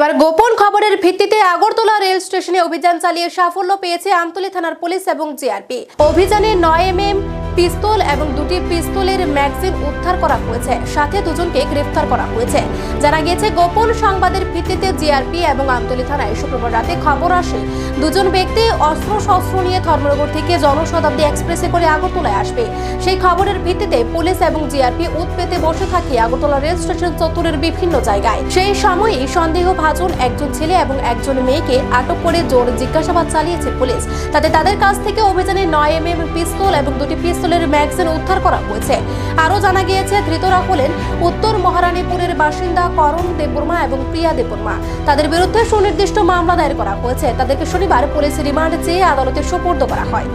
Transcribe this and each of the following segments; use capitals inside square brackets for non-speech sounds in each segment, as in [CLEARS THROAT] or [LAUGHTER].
এবার গোপন খবরের ভিত্তিতে আগরতলা রেল স্টেশনে অভিযান চালিয়ে সাফল্য পেয়েছে আমতলী থানার পুলিশ এবং জিআরপি। অভিযানে নয় এম এম পিস্তল এবং দুটি পিস্তলের ম্যাগজিন উদ্ধার করা হয়েছে। সাথে দুজনকে গ্রেফতার করা হয়েছে। জানা গিয়েছে, গোপন সংবাদের ভিত্তিতে জিআরপি এবং আমতলী থানায় শুক্রবার রাতে খবর আসে, দুজন ব্যক্তি অস্ত্র শস্ত্র নিয়ে ধর্মনগর থেকে জনশতাব্দী এক্সপ্রেসে করে আগরতলায় আসবে। সেই খবরের ভিত্তিতে পুলিশ এবং জিআরপি উৎপেতে বসে থাকে আগরতলা রেল স্টেশন চত্বরের বিভিন্ন জায়গায়। সেই সময়ই সন্দেহভাজন একজন ছেলে এবং একজন মেয়েকে আটক করে জোর জিজ্ঞাসাবাদ চালিয়েছে পুলিশ। তাতে তাদের কাছ থেকে অভিযানে নয় এম এম পিস্তল এবং দুটি পিস্তলের ম্যাগজিন উদ্ধার করা হয়েছে। আরও জানা গিয়েছে ধৃতরা হলেন উত্তর মহারানীপুরের বাসিন্দা করণ দেববর্মা এবং প্রিয়া দেববর্মা। তাদের বিরুদ্ধে সুনির্দিষ্ট মামলা দায়ের করা হয়েছে। তাদেরকে শনিবার পুলিশ রিমান্ড চেয়ে আদালতে সোপর্দ করা হয়।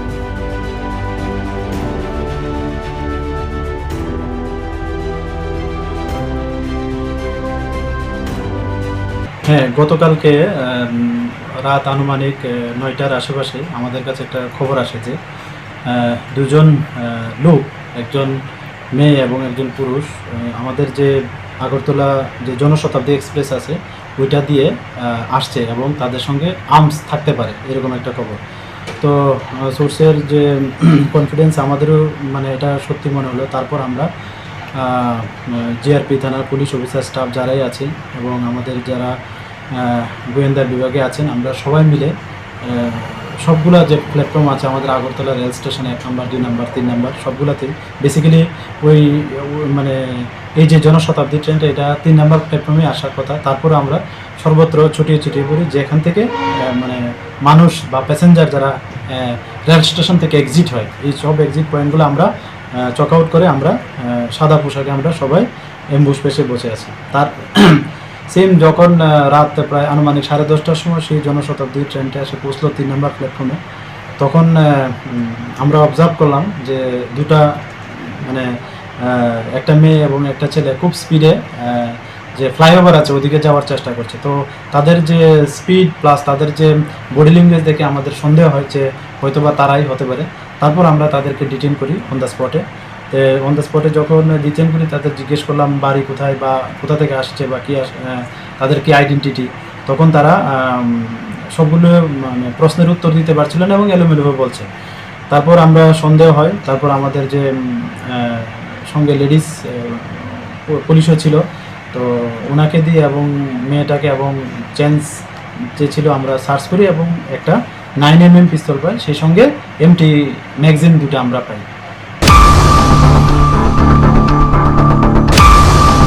হ্যাঁ গতকালকে রাত আনুমানিক নয়টার আশেপাশে আমাদের কাছে একটা খবর আসে যে দুজন লোক, একজন মেয়ে এবং একজন পুরুষ আমাদের যে আগরতলা যে জনশতাব্দী এক্সপ্রেস আছে, ওইটা দিয়ে আসছে এবং তাদের সঙ্গে আর্মস থাকতে পারে, এরকম একটা খবর। তো সোর্সের যে [CLEARS THROAT] কনফিডেন্স আমাদেরও মানে এটা সত্যি মনে হলো। তারপর আমরা জিআরপি থানার পুলিশ অফিসার স্টাফ যারাই আছে এবং আমাদের যারা গোয়েন্দা বিভাগে আছেন, আমরা সবাই মিলে সবগুলা যে প্ল্যাটফর্ম আছে আমাদের আগরতলা রেল স্টেশনে এক নম্বর, দুই নম্বর, তিন নম্বর, সবগুলাতেই বেসিক্যালি ওই মানে এই যে জনশতাব্দী ট্রেনটা এটা তিন নম্বর প্ল্যাটফর্মে আসার কথা। তারপরে আমরা সর্বত্র ছুটিয়ে ছুটিয়ে পড়ি, যেখান থেকে মানে মানুষ বা প্যাসেঞ্জার যারা রেল স্টেশন থেকে এক্সিট হয়, এই সব এক্সিট পয়েন্টগুলো আমরা চক আউট করে আমরা সাদা পোশাকে আমরা সবাই এম্বুস পেশে বসে আছি। তার সেম যখন রাত প্রায় আনুমানিক সাড়ে দশটার সময় সেই জনশতাব্দী ট্রেনটা এসে পৌঁছলো তিন নম্বর প্ল্যাটফর্মে তখন আমরা অবজার্ভ করলাম যে দুটা মানে একটা মেয়ে এবং একটা ছেলে খুব স্পিডে যে ফ্লাইওভার আছে, ওদিকে যাওয়ার চেষ্টা করছে। তো তাদের যে স্পিড প্লাস তাদের যে বডি ল্যাঙ্গুয়েজ দেখে আমাদের সন্দেহ হয় যে হয়তোবা তারাই হতে পারে। তারপর আমরা তাদেরকে ডিটেন করি অন দ্য স্পটে অন দ্য স্পটে যখন ডিটেন করি তাদের জিজ্ঞেস করলাম, বাড়ি কোথায় বা কোথা থেকে আসছে বা কী তাদের কি আইডেন্টিটি তখন তারা সবগুলো মানে প্রশ্নের উত্তর দিতে পারছিল না এবং এলোমেলোভাবে বলছে। তারপর আমরা সন্দেহ হয়, তারপর আমাদের যে সঙ্গে লেডিস পুলিশও ছিল। তো ওনাকে দিয়ে এবং মেয়েটাকে এবং চেঞ্জ যে ছিল, আমরা সার্চ করি এবং একটা নাইন এম এম পিস্তল পাই। সেই সঙ্গে এমটি ম্যাগজিন দুটো আমরা পাই।